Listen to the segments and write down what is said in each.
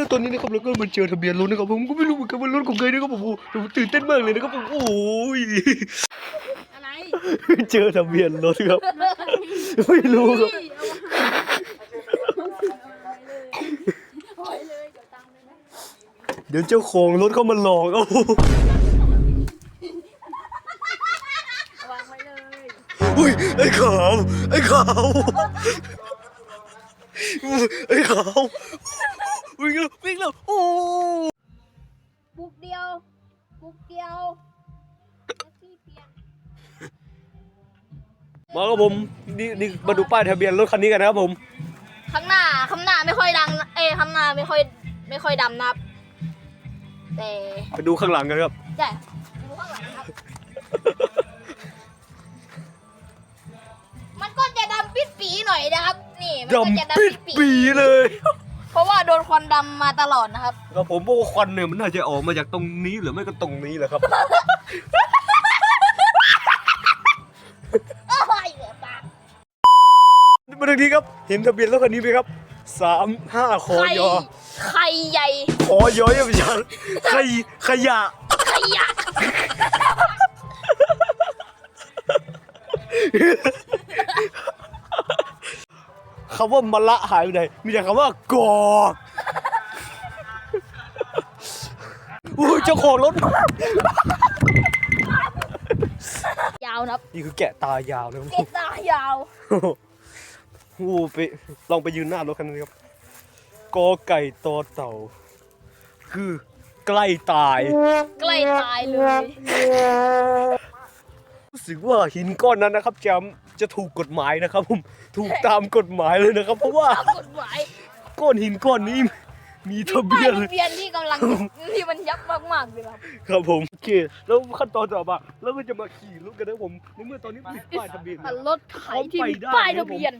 แล้วตอนนี้นะครับเราก็มาเจอทะเบียนรถนะครับผมก็ไม่รู้เหมือนกันว่ารถของใครนะครับผมผมตื่นเต้นมากเลยนะครับผมโอ้ยอะไรเจอทะเบียนรถครับไม่รู้ครับเดี๋ยวเจ้าของรถเข้ามาหลอกเอาวางไว้เลยอุ้ยไอ้ขาวไอ้ขาวไอ้ขาว วิ่งแล้ววิ่งแล้วโอ้ปุกเดียวปุกเดียวแล้วพี่เปลี่ยนมาครับผมนี่นี่มาดูป้ายทะเบียนรถคันนี้กันนะครับผม ข้างหน้าข้างหน้าไม่ค่อยดัง เอ้ยข้างหน้าไม่ค่อยไม่ค่อยดำนะครับแต่ไปดูข้างหลังกันครับ ใช่ดูข้างหลังครับ มันก็จะดำปิดปีหน่อยนะครับ นี่มันก็จะดำปิดดำปิดปีเลย เพราะว่าโดนควันดำมาตลอดนะครับครับผมบอกว่าควันเนี่ยมันน่าจะออกมาจากตรงนี้หรือไม่ก็ตรงนี้แหละครับโอ้ยเหลือปากมาทางนี้ครับ เห็นทะเบียนรถคันนี้ไหมครับสามห้าคอไข่ยอไข่ใหญ่คอยอยังไม่ใช่ขยขยะขยะ คำว่ามะละหายไปไหนมีแต่คำว่ากออุ้ยเจ้าของรถ ยาวนะครับนี่คือแกะตายาวนะครับเก็บตายาวโอ้โหไปลองไปยืนหน้ารถคันนี้ครับกอไก่ตอเต่า คือใกล้ตาย ใกล้ตายเลย รู้สึกว่าหินก้อนนั้นนะครับจะ จะถูกกฎหมายนะครับผมถูกตามกฎหมายเลยนะครับ เพราะว่าตามกฎหมายก้อนหินก้อนนี้มีทะเบียนป้ายทะเบียนที่กำลังที่มันยับมากๆเลยครับครับผมโอเคแล้วขั้นตอนต่อมาแล้วก็จะมาขี่รถกันนะผมในเมื่อตอนนี้มีป้ายทะเบียนแต่แล้วรถไถที่มีไปได้ป้ายครัทะบผมเบียน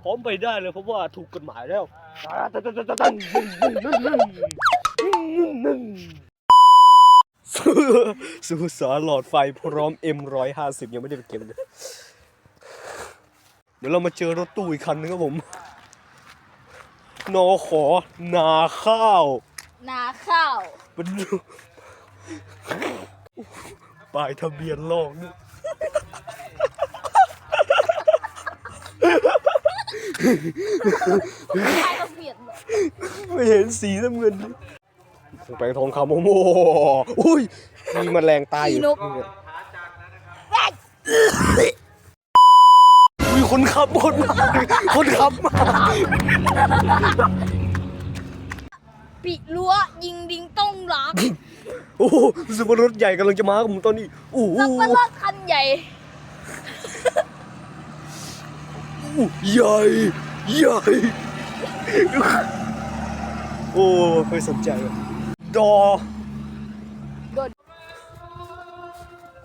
พร้อมไปได้เลยเพราะว่าถูกกฎหมายแล้วสู่สู่สารหลอดไฟพร้อม M150 ยังไม่ได้ไปเก็บเลยเดี๋ยวเรามาเจอรถตู้อีกคันนึงครับผมนอขอนาข้าวนาข้าวมันดูป้ายทะเบียนโลกนี่ป้ายทะเบียนเลยไม่เห็นสีน้ำเงินแปลงทองคำโอ้โหอุ้ยมีแมลงตายอยู่มี คนขับคนมาคนขับมาปิดรั้วยิงดิงต้องรักโอ้โหรู้สึกว่ารถใหญ่กำลังจะมาครับผมตอนนี้โอ้โหสับปะรดคันใหญ่ใหญ่ใหญ่โอ้ไม่สนใจเลยดอโดน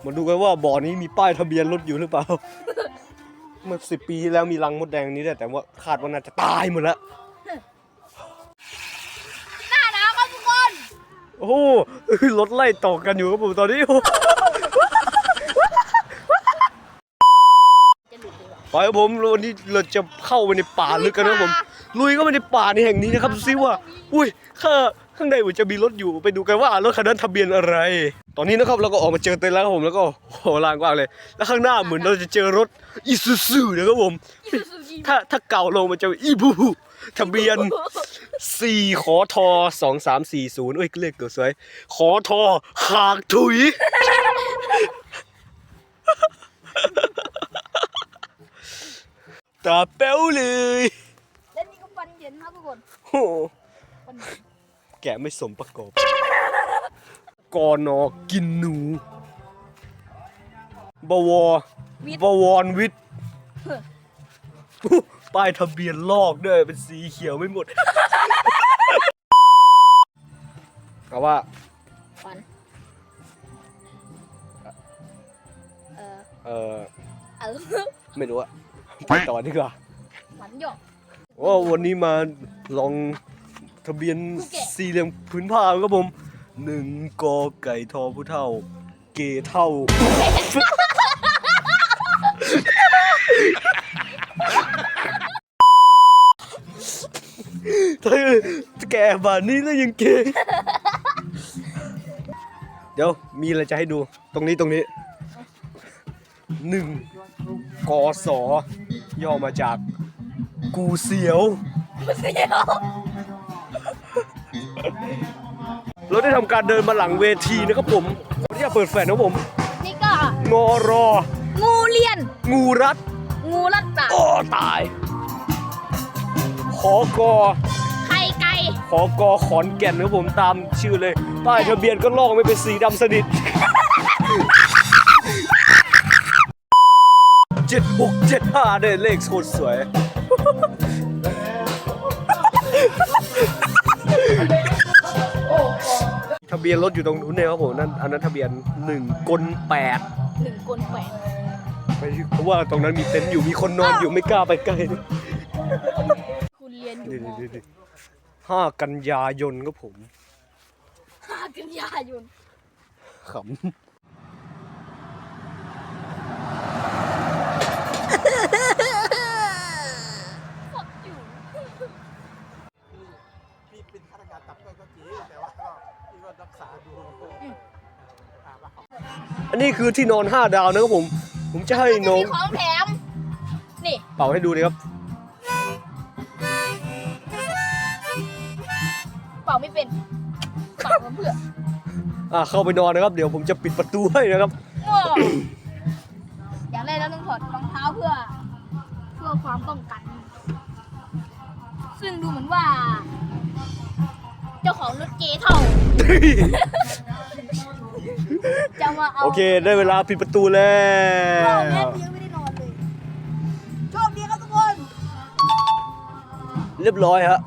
มาดูกันว่าบ่อนี้มีป้ายทะเบียนรถอยู่หรือเปล่า เมื่อสิบปีที่แล้วมีรังมดแดงนี้ด้วยแต่ว่าคาดว่าน่าจะตายหมดแล้วหน้าหนาวครับทุกคนโอ้โหรถไล่ต่อกันอยู่ครับผมตอนนี้จะหลุดเลยว่ะไปครับผมวันนี้เราจะเข้าไปในป่าลึกกันนะครับผมลุยเข้าไปในป่าในแห่งนี้นะครับดูซิว่า อุ้ยข้า ข้างในมันจะมีรถอยู่ไปดูกันว่ารถคันนั้นทะเบียนอะไร ตอนนี้นะครับเราก็ออกมาเจอเต็นท์แล้วครับผมแล้วก็โหลานกว้างเลย แล้วข้างหน้าเหมือนเราจะเจอรถอีซูซูนะครับผมอีซูซูกิถ้าถ้าเก่าลงมันจะอีบูทะเบียน4ขอทอ2340เอ้ยเลขเกิดสวยขอทอขากถุย ตาแป้วเลย และนี่ก็ฟันเย็นครับทุกคน โอ้ฟันเย็น แกะไม่สมประกอบกอนอกินหนู บวรวิทบวรวิทย์ป้ายทะเบียนลอกด้วยเป็นสีเขียวไม่หมดเอาว่าฟันเออเออเออไม่รู้อะไปต่อดีกว่าฟันหยอกโอ้วันนี้มาลอง ทะเบียนสี่เหลี่ยมพื้นผ้าครับผมหนึ่งกอไก่ทอผู้เท่า เกเท่าถ้าแก่บานนี้แล้วยังเก่เดี๋ยวมีอะไรจะให้ดู ตรงนี้ตรงนี้หนึ่งกอสอย่อมาจากกูเสียวเสียว เราได้ทำการเดินมาหลังเวทีนะครับผมขออนุญาตเปิดแฟลชนะครับผมนี่ก็งอรอ งูเลียน งูรัด งูลัดปากอ้อตายขอกอไข่ไก่ขอกอขอนแก่นนะครับผมตามชื่อเลยป้ายทะเบียนก็ลอกไม่เป็นสีดำสนิทเจ็ดหกเจ็ดห้าได้เลขโคตรสวย เบียนรถอยู่ตรงนู้นเนี่ยครับผมนั่นอันนั้นทะเบียนหนึ่งกลแปดหนึ่งกลแปดไม่เพราะว่าตรงนั้นมีเต็นท์อยู่มีคนนอนอยู่ไม่กล้าไปใกล้คุณเรียนอยู่นี่มนี่นี่ห้ากันยายนครับผมห้ากันยายนขำ ฟดอยู่ พี่เป็นข้าราชการตับก็ก็จริงแต่ว่าก็พี่ก็รัก ษาดูถามว่าเขาอันนี้คือที่นอนห้าดาวนะครับผม ผมจะให้จะน้องมีของแถม นี่ เป่าให้ดูเลยครับ เป่าไม่เป็น เป่ามาเพื่ออ่าเข้าไปนอนนะครับ เดี๋ยวผมจะปิดประตูให้นะครับโง่อย่างแรกเราต้องถอดรองเท้าเพื่อ เพื่อความป้องกัน ซึ่งดูเหมือนว่า เจ้าของรถเกเท่าจะมาเอาโอเค ได้เวลาปิดประตูแล้เราวแม่ยังไม่ได้นอนเลย โชคดีครับทุกคน เรียบร้อยฮะ